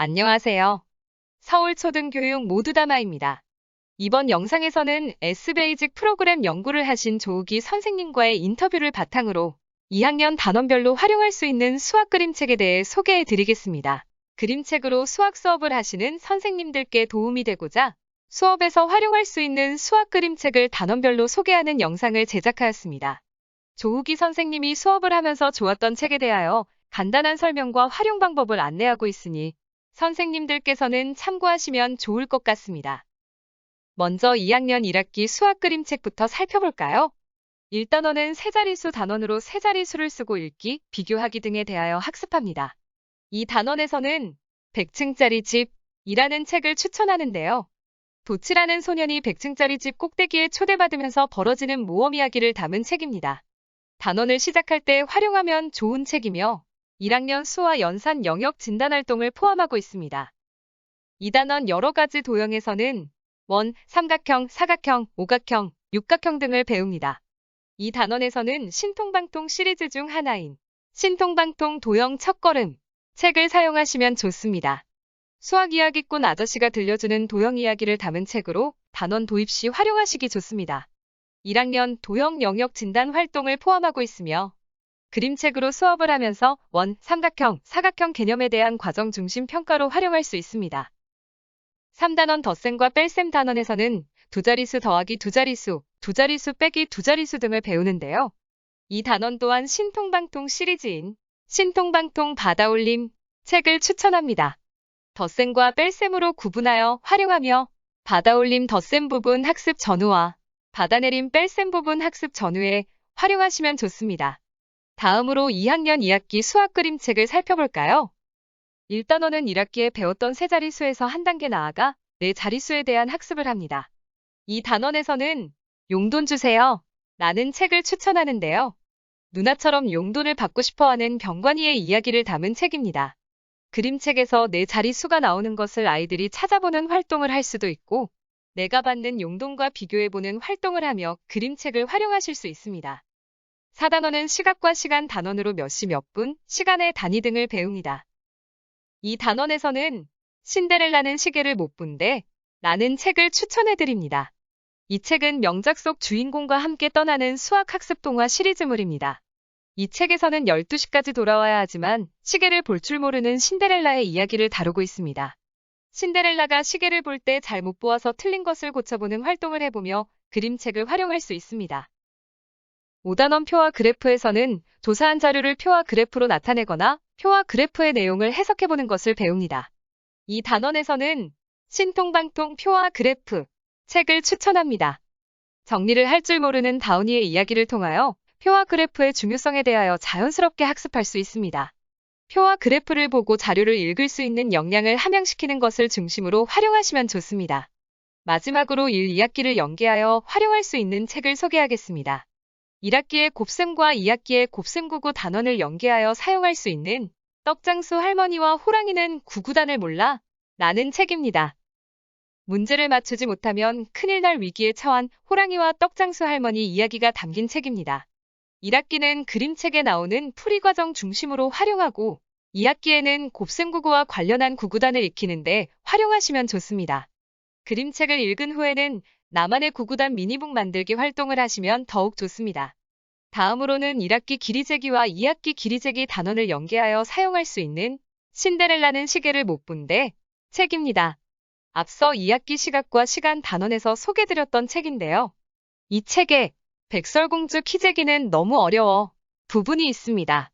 안녕하세요. 서울초등교육 모두 다마입니다. 이번 영상에서는 S베이직 프로그램 연구를 하신 조우기 선생님과의 인터뷰를 바탕으로 2학년 단원별로 활용할 수 있는 수학 그림책에 대해 소개해 드리겠습니다. 그림책으로 수학 수업을 하시는 선생님들께 도움이 되고자 수업에서 활용할 수 있는 수학 그림책을 단원별로 소개하는 영상을 제작하였습니다. 조우기 선생님이 수업을 하면서 좋았던 책에 대하여 간단한 설명과 활용 방법을 안내하고 있으니 선생님들께서는 참고하시면 좋을 것 같습니다. 먼저 2학년 1학기 수학 그림책부터 살펴볼까요? 1단원은 세자리수 단원으로 세자리수를 쓰고 읽기, 비교하기 등에 대하여 학습합니다. 이 단원에서는 100층짜리 집 이라는 책을 추천하는데요. 도치라는 소년이 100층짜리 집 꼭대기에 초대받으면서 벌어지는 모험 이야기를 담은 책입니다. 단원을 시작할 때 활용하면 좋은 책이며 1학년 수와 연산 영역 진단 활동을 포함하고 있습니다. 2단원 여러 가지 도형에서는 원, 삼각형, 사각형, 오각형, 육각형 등을 배웁니다. 이 단원에서는 신통방통 시리즈 중 하나인 신통방통 도형 첫걸음 책을 사용하시면 좋습니다. 수학 이야기꾼 아저씨가 들려주는 도형 이야기를 담은 책으로 단원 도입 시 활용하시기 좋습니다. 1학년 도형 영역 진단 활동을 포함하고 있으며 그림책으로 수업을 하면서 원, 삼각형, 사각형 개념에 대한 과정 중심 평가로 활용할 수 있습니다. 3단원 덧셈과 뺄셈 단원에서는 두 자리수 더하기 두 자리수, 두 자리수 빼기 두 자리수 등을 배우는데요. 이 단원 또한 신통방통 시리즈인 신통방통 받아올림 책을 추천합니다. 덧셈과 뺄셈으로 구분하여 활용하며 받아올림 덧셈 부분 학습 전후와 받아내림 뺄셈 부분 학습 전후에 활용하시면 좋습니다. 다음으로 2학년 2학기 수학 그림책을 살펴볼까요? 1단원은 1학기에 배웠던 세 자리수에서 한 단계 나아가 네 자리수에 대한 학습을 합니다. 이 단원에서는 용돈 주세요. 라는 책을 추천하는데요. 누나처럼 용돈을 받고 싶어 하는 병관이의 이야기를 담은 책입니다. 그림책에서 네 자리수가 나오는 것을 아이들이 찾아보는 활동을 할 수도 있고, 내가 받는 용돈과 비교해보는 활동을 하며 그림책을 활용하실 수 있습니다. 4단원은 시각과 시간 단원으로 몇 시 몇 분, 시간의 단위 등을 배웁니다. 이 단원에서는 신데렐라는 시계를 못 본데 라는 책을 추천해드립니다. 이 책은 명작 속 주인공과 함께 떠나는 수학 학습 동화 시리즈물입니다. 이 책에서는 12시까지 돌아와야 하지만 시계를 볼 줄 모르는 신데렐라의 이야기를 다루고 있습니다. 신데렐라가 시계를 볼 때 잘못 보아서 틀린 것을 고쳐보는 활동을 해보며 그림책을 활용할 수 있습니다. 5단원 표와 그래프에서는 조사한 자료를 표와 그래프로 나타내거나 표와 그래프의 내용을 해석해보는 것을 배웁니다. 이 단원에서는 신통방통 표와 그래프 책을 추천합니다. 정리를 할 줄 모르는 다운이의 이야기를 통하여 표와 그래프의 중요성에 대하여 자연스럽게 학습할 수 있습니다. 표와 그래프를 보고 자료를 읽을 수 있는 역량을 함양시키는 것을 중심으로 활용하시면 좋습니다. 마지막으로 1, 2학기를 연계하여 활용할 수 있는 책을 소개하겠습니다. 1학기의 곱셈과 2학기의 곱셈구구 단원을 연계하여 사용할 수 있는 떡장수 할머니와 호랑이는 구구단을 몰라 라는 책입니다. 문제를 맞추지 못하면 큰일 날 위기에 처한 호랑이와 떡장수 할머니 이야기가 담긴 책입니다. 1학기는 그림책에 나오는 풀이 과정 중심으로 활용하고 2학기에는 곱셈구구와 관련한 구구단을 익히는데 활용하시면 좋습니다. 그림책을 읽은 후에는 나만의 구구단 미니북 만들기 활동을 하시면 더욱 좋습니다. 다음으로는 1학기 길이재기와 2학기 길이재기 단원을 연계하여 사용할 수 있는 신데렐라는 시계를 못 본데 책입니다. 앞서 2학기 시각과 시간 단원에서 소개드렸던 책인데요. 이 책에 백설공주 키재기는 너무 어려워 부분이 있습니다.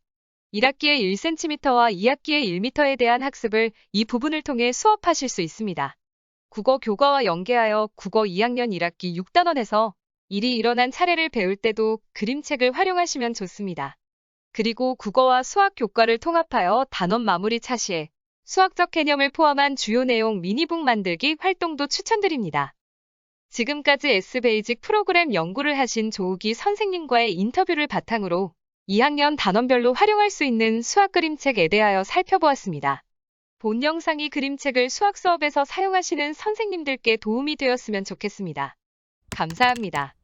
1학기의 1cm와 2학기의 1m에 대한 학습을 이 부분을 통해 수업하실 수 있습니다. 국어 교과와 연계하여 국어 2학년 1학기 6단원에서 일이 일어난 차례를 배울 때도 그림책을 활용하시면 좋습니다. 그리고 국어와 수학 교과를 통합하여 단원 마무리 차시에 수학적 개념을 포함한 주요 내용 미니북 만들기 활동도 추천드립니다. 지금까지 S베이직 프로그램 연구를 하신 조우기 선생님과의 인터뷰를 바탕으로 2학년 단원별로 활용할 수 있는 수학 그림책에 대하여 살펴보았습니다. 본 영상이 그림책을 수학 수업에서 사용하시는 선생님들께 도움이 되었으면 좋겠습니다. 감사합니다.